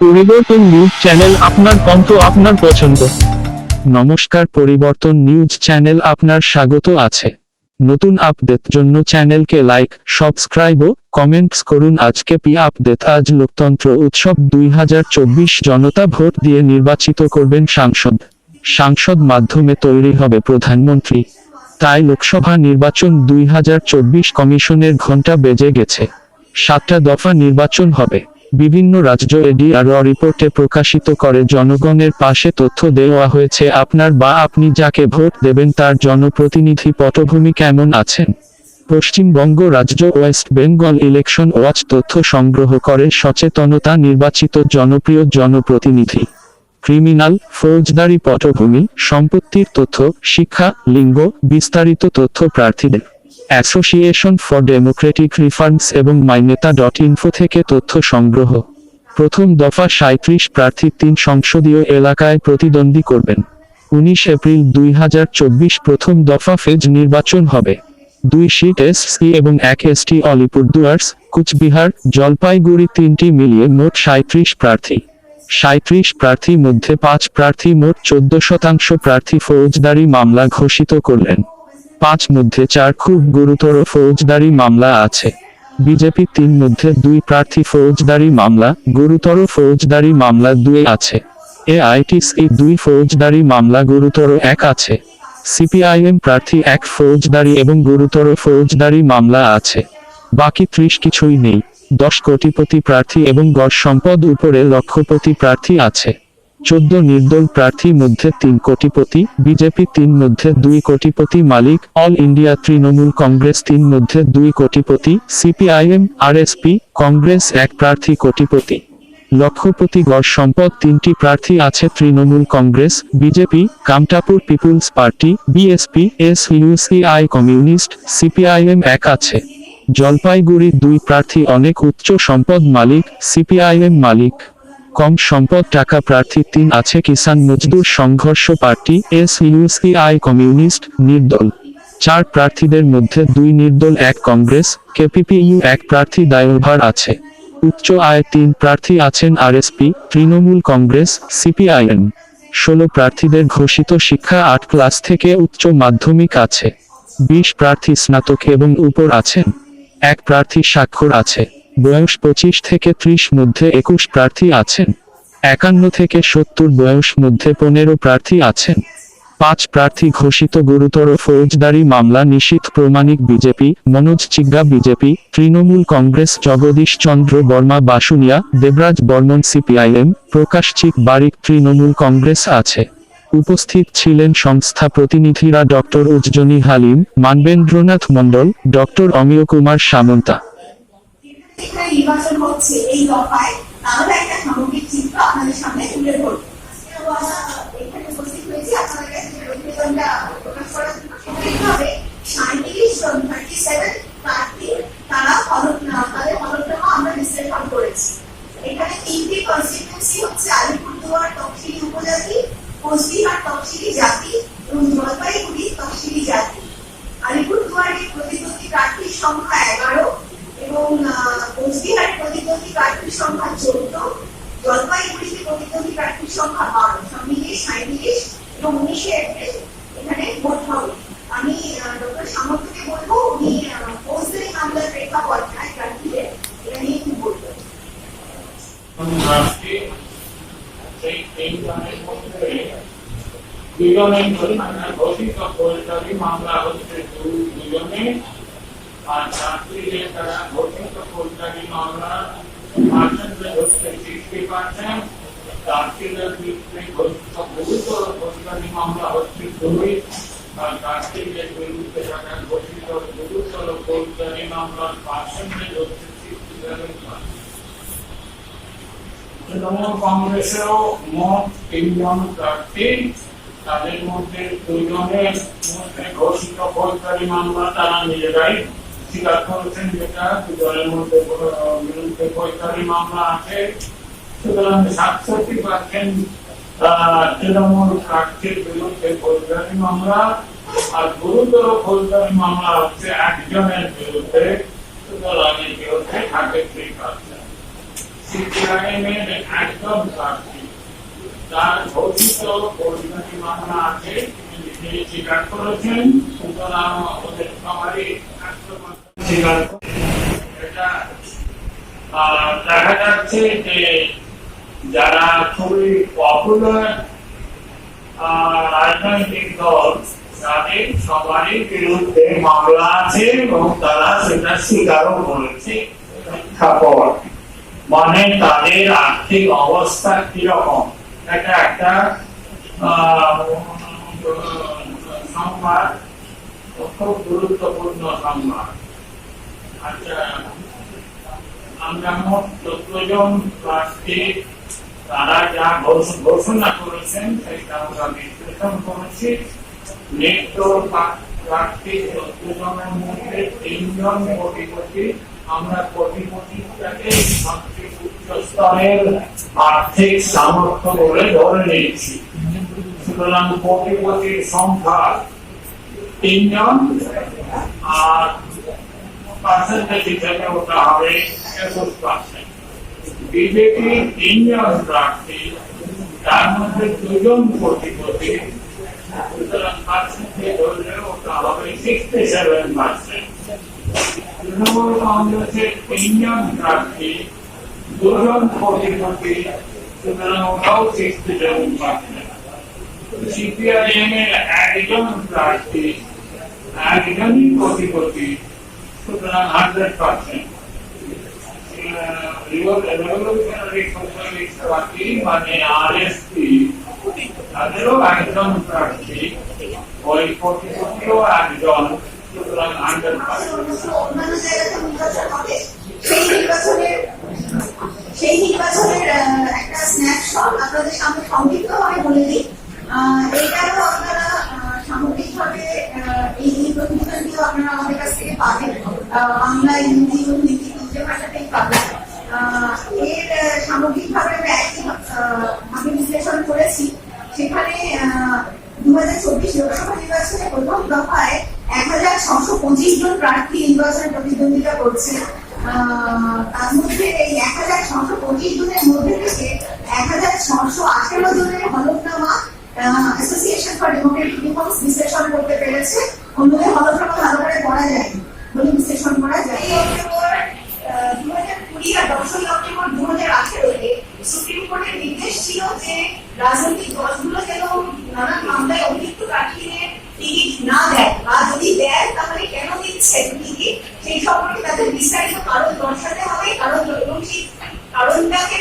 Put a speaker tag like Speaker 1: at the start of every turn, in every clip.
Speaker 1: পরিবর্তন news channel আপনার কণ্ঠ আপনার পছন্দ। নমস্কার, পরিবর্তন নিউজ চ্যানেল আপনার স্বাগত আছে। নতুন আপডেট জন্য চ্যানেলকে লাইক, সাবস্ক্রাইব ও কমেন্টস করুন। আজকে পি আপডেট, আজ লোকতন্ত্র উৎসব দুই হাজার চব্বিশ জনতা ভোট দিয়ে নির্বাচিত করবেন সাংসদ। সাংসদ মাধ্যমে তৈরি হবে প্রধানমন্ত্রী। তাই লোকসভা নির্বাচন দুই হাজার চব্বিশ কমিশনের ঘণ্টা বেজে গেছে। সাতটা দফা নির্বাচন হবে। বিভিন্ন রাজ্য এডিআর রিপোর্টে প্রকাশিত করে, জনগণের পাশে তথ্য দেওয়া হয়েছে, আপনার বা আপনি যাকে ভোট দেবেন তার জনপ্রতিনিধি পটভূমি কেমন আছেন? পশ্চিমবঙ্গ রাজ্য ওয়েস্ট বেঙ্গল ইলেকশন ওয়াচ তথ্য সংগ্রহ করে, সচেতনতা নির্বাচিত জনপ্রিয় জনপ্রতিনিধি। ক্রিমিনাল ফৌজদারি, পটভূমি, সম্পত্তির তথ্য, শিক্ষা, লিঙ্গ, বিস্তারিত তথ্য প্রার্থীদের। অ্যাসোসিয়েশন ফর ডেমোক্রেটিক রিফর্মস এবং মাইনেতা ডট ইনফো থেকে তথ্য সংগ্রহ। প্রথম দফা সাঁত্রিশ প্রার্থী তিন সংসদীয় এলাকায় প্রতিদ্বন্দ্বী করবেন। উনিশ এপ্রিল দুই হাজার চব্বিশ প্রথম দফা ফেজ নির্বাচন হবে। দুই সিট এসসি এবং এক এসটি অলিপুরদুয়ার্স কুচবিহার, জলপাইগুড়ি তিনটি মিলিয়ে মোট সাঁত্রিশ প্রার্থী। সাঁত্রিশ প্রার্থী মধ্যে পাঁচ প্রার্থী মোট চোদ্দ শতাংশ প্রার্থী ফৌজদারি মামলা ঘোষিত করলেন। পাঁচ মধ্যে চার খুব গুরুতর ফৌজদারি মামলা আছে। বিজেপি তিন মধ্যে দুই প্রার্থী ফৌজদারি মামলা, গুরুতর ফৌজদারি মামলা দুই আছে। এআইটিসি দুই ফৌজদারি মামলা, গুরুতর এক আছে। সিপিআইএম প্রার্থী এক ফৌজদারি এবং গুরুতর ফৌজদারি মামলা আছে। বাকি ত্রিশ কিছুই নেই। দশ কোটিপতি প্রার্থী এবং গড় সম্পদ উপরে লক্ষপতি প্রার্থী আছে। চোদ্দ নির্দল প্রার্থী মধ্যে তিন কোটিপতি, বিজেপি তিন মধ্যে দুই কোটিপতি মালিক, অল ইন্ডিয়া তৃণমূল কংগ্রেস তিন মধ্যে দুই কোটিপতি, সিপিআইএম, আরএসপি, কংগ্রেস এক প্রার্থী কোটিপতি। লক্ষপতি গড় সম্পদ তিনটি প্রার্থী আছে Trinamool Congress, BJP, Kamtapur people's party, BSP, S UCI communist, CPIM এক আছে। জলপাইগুড়ি দুই প্রার্থী অনেক উচ্চ সম্পদ মালিক, সিপিআইএম মালিক। কম সম্পদ টাকা প্রার্থী তিন আছে কিষাণ মজদুর সংঘর্ষ পার্টি এস ইউসিআই কমিউনিস্ট নির্দল। চার প্রার্থীদের মধ্যে দুই নির্দল, এক কংগ্রেস, কেপিপিইউ এক প্রার্থী দায়ভার আছে। উচ্চ আয় তিন প্রার্থী আছেন আরএসপি তৃণমূল কংগ্রেস সিপিআইএম ষোলো প্রার্থীদের ঘোষিত শিক্ষা আট ক্লাস থেকে উচ্চ মাধ্যমিক আছে। বিশ প্রার্থী স্নাতক এবং উপর আছেন। এক প্রার্থী স্বাক্ষর আছে। বয়স পঁচিশ থেকে ত্রিশ মধ্যে একুশ প্রার্থী আছেন। একান্ন থেকে সত্তর বয়স মধ্যে পনেরো প্রার্থী আছেন। পাঁচ প্রার্থী ঘোষিত গুরুতর ফৌজদারি মামলা নিশীথ Pramanik BJP, Manoj Chiga BJP, Trinamool Congress Jagadish Chandra Barma Basunia, Debraj Barman CPIM, Prakash Chik Barik Trinamool Congress আছে। উপস্থিত ছিলেন সংস্থা প্রতিনিধিরা ডক্টর উজ্জনী হালিম, মানবেন্দ্রনাথ মণ্ডল, ডক্টর অমিয় কুমার সামন্তা।
Speaker 2: এখানে নির্বাচন হচ্ছে এই দফায়, তাহলে একটা সামগ্রিক চিত্র আপনাদের সামনে তুলে ধরবো। এখানে উপস্থিত হয়েছি, আপনাদের কাছে প্রতিবেদনটা আমরা বিশ্লেষণ করেছি। এখানে তিনটি কনস্টিটিউন্সি হচ্ছে আলিপুরদুয়ার তফসিলি উপজাতি, কোচবিহার তফসিলি জাতি এবং জলপাইগুড়ি তফসিলি জাতি। আলিপুরদুয়ারের প্রতিদ্বন্দ্বী প্রার্থীর সংখ্যা এগারো এবং আহ, কোচবিহারের প্রতিদ্বন্দ্বী প্রার্থীর সংখ্যা চোদ্দ জলপাইগুড়িতে প্রতিদ্বন্দ্বী প্রার্থীর সংখ্যা বারো সব মিলিয়ে সাঁত্রিশ এবং উনিশে এপ্রিল এখানে ভোট হবে। আমি ডক্টর সামর্থ্যকে বলব উনি ফৌজদারি মামলার প্রেক্ষাপটটায় প্রার্থীদের এটা নিয়ে কি বলবেন।
Speaker 3: রাষ্ট্রে সেই তিনজনের মধ্যে দুজনে ঘোষিত ফৌজদারি মামলা হচ্ছে দুজনে তৃণমূল কংগ্রেসেও মোট তিনজন প্রার্থী। তাদের মধ্যে দুজনের মধ্যে ঘোষিত ফৌজদারি মামলা তারা নিজেরাই স্বীকার করেছেন যেটা দুজনের মধ্যে বিরুদ্ধে ফৌজদারি মামলা আছে। সুতরাং সাতষট্টি পার্সেন্ট তৃণমূল প্রার্থীর বিরুদ্ধে ফৌজদারি মামলা আর গুরুতর ফৌজদারি মামলা হচ্ছে একজনের বিরুদ্ধে। সুতরাং এটি হচ্ছে থার্টি থ্রি পার্সেন্ট সিপিআইএম এর একদম প্রার্থী। তার ঘোষিত পরিণতি মামলা আছে, তিনি স্বীকার করেছেন। সুতরাং আমাদের সবারই আত্মমত স্বীকার দেখা যাচ্ছে যে যারা খুবই পপুলার রাজনৈতিক দল তাদের সবারই বিরুদ্ধে মামলা আছে এবং তারা সেটা স্বীকারও করেছে। খাপড় মানে তাদের আর্থিক অবস্থা কীরকম? এটা একটা সংবাদ খুব গুরুত্বপূর্ণ সংবাদ আমরা মোট চোদ্দ জন তারা যা ঘোষণা করেছেন সেটা আমরা বিশ্লেষণ করেছি। তিনজন আর্থিক সামর্থ্য ধরে নিয়েছি। সুতরাং তিনজন, আর পার্সেন্টেজ পার্সেন্ট বিজেপি তিনজন প্রার্থী তার মধ্যে দুজন কোটিপতি। তৃণমূল কংগ্রেসের তিনজন প্রার্থী দুজন কোটিপতি, সুতরাং ওটাও সিক্সটি সেভেন পার্সেন্ট সিপিআইএম এর একজন প্রার্থী, একজনই কোটিপতি, সুতরাং হান্ড্রেড পার্সেন্ট
Speaker 2: হবে সেই নির্বাচনের সেই একটা স্ন্যাপশট আপনাদের সামনে সংক্ষিপ্ত বলে দিই আহ, এইটারও আপনারা সামগ্রিকভাবে এই প্রতিবেদনটিও আপনারা আমাদের কাছ থেকে পাবেন দু হাজার চব্বিশ লোকসভা নির্বাচনে প্রথম করতে পেরেছে। অন্যদের হলফনামা ভালো করে পড়া যায় বলে বিশ্লেষণ করা যায় দু হাজার কুড়ি আর দশই অক্টোবর দু হাজার আঠেরোতে সুপ্রিম কোর্টের নির্দেশ ছিল যে রাজনৈতিক দলগুলো যেন নানান মামলায় অভিযুক্ত প্রার্থীদের টিকিট না দেয় বা যদি দেয়, তাহলে কেন দিচ্ছে টিকিট? সেই সম্পর্কে তাদের বিস্তারিত কারণ দর্শাতে হবে। কারণ এবং সেই কারণটাকে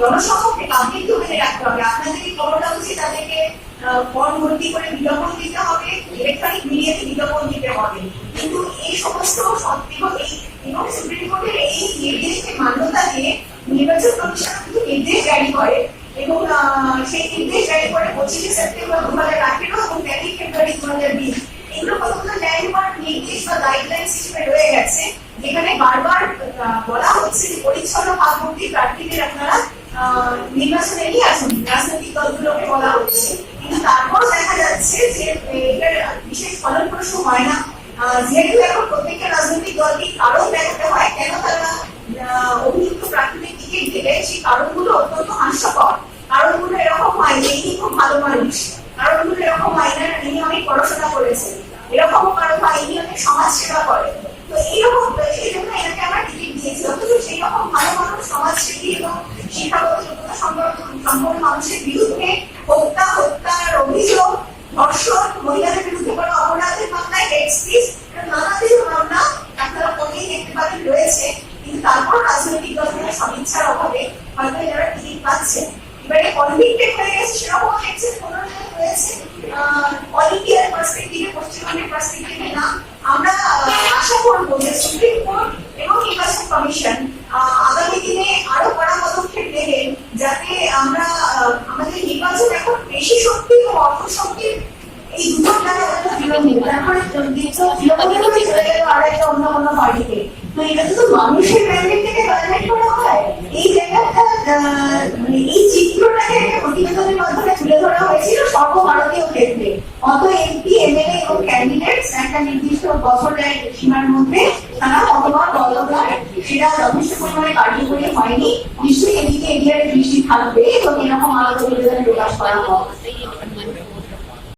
Speaker 2: জনসমক্ষে পাবলিক ডোমেনে রাখতে হবে। আপনাদের এই খবরটা উচিত তাদেরকে ফর্ম ভর্তি করে বিজ্ঞাপন দিতে হবে। ইলেকট্রনিক মিডিয়াতে বিজ্ঞাপন দিতে হবে। কিন্তু এই সমস্ত সত্ত্বেও এই এবং সুপ্রিম কোর্টের এই নির্দেশকে মান্যতা দিয়ে নির্বাচন কমিশন কিন্তু নির্দেশ জারি করে। এবং সেই নির্দেশ জারি করে পঁচিশে সেপ্টেম্বর দু হাজার আঠেরো এবং তেরোই ফেব্রুয়ারি দু হাজার বিশ। এগুলো কতগুলো হওয়ার নির্দেশ বা গাইডলাইন্স হিসেবে রয়ে গেছে, যেখানে বারবার বলা হচ্ছে যে পরিচ্ছন্ন ভাবমূর্তি প্রার্থীদের আপনারা নির্বাচনে নিয়ে আসুন, রাজনৈতিক দলগুলোকে বলা হচ্ছে। কিন্তু তারপর দেখা যাচ্ছে যে এটার বিশেষ ফলপ্রসূ হয় না। যেহেতু এখন প্রত্যেকটা রাজনৈতিক দলকে কারণ দেখাতে হয়, কেন তারা অভিযুক্ত প্রার্থীদের টিকিট দিলে সেই কারণগুলো অত্যন্ত হাস্যকর। কারণগুলো এরকম হয় যে ইনি খুব ভালো মানুষ। কারণগুলো এরকম হয় না ইনি অনেক পড়াশোনা করেছে এরকম কারণ হয়, ইনি অনেক সমাজ সেবা করে তো এইরকম সেই জন্য এনাকে আমরা টিকিট দিয়েছি। অথচ সেই রকম ভালো মানুষ, সমাজসেবী এবং শিক্ষাগত যোগ্যতা সম্পন্ন মানুষের বিরুদ্ধে হত্যা, হত্যার অভিযোগ, ধর্ষণ, মহিলাদের বিরুদ্ধে কোনো অপরাধের মামলায় হেড স্পিচ নানাবিধ মামলা আপনারা পড়েই দেখতে পাবেন রয়েছে কিন্তু তারপর রাজনৈতিক দলগুলোর সদিচ্ছার অভাবে হয়তো এনারা টিকিট পাচ্ছে এবারে হয়ে গেছে সেরকম কোনো জায়গায় রয়েছে অল পার্সপেক্টিভে পশ্চিমবঙ্গের পার্সপেক্টিভে না। আমরা আশা করব যে সুপ্রিম কোর্ট এবং নির্বাচন কমিশন আগামী দিনে আরও কড়া পদক্ষেপ নেবেন যাতে আমরা আমাদের নির্বাচন এখন বেশি শক্তি ও অর্থ শক্তির এই একটা অন্য অন্য পার্টিতে তো এটা তো মানুষের ম্যান্ডেট থেকে ভ্যালিডেট করা এই জায়গাটা মানে এই ক্ষেত্রে। অত এমপি এমএলএ এবং ক্যান্ডিডেটস একটা নির্দিষ্ট বছরের সীমার মধ্যে, তারা মতবাদ বলবরা সেটা যথেষ্ট পরিমাণে কার্যকরী হয়নি। নিশ্চয়ই এদিকে এগিয়ে দৃষ্টি থাকবে এবং এরকম আলাদা প্রকাশ করা হবে।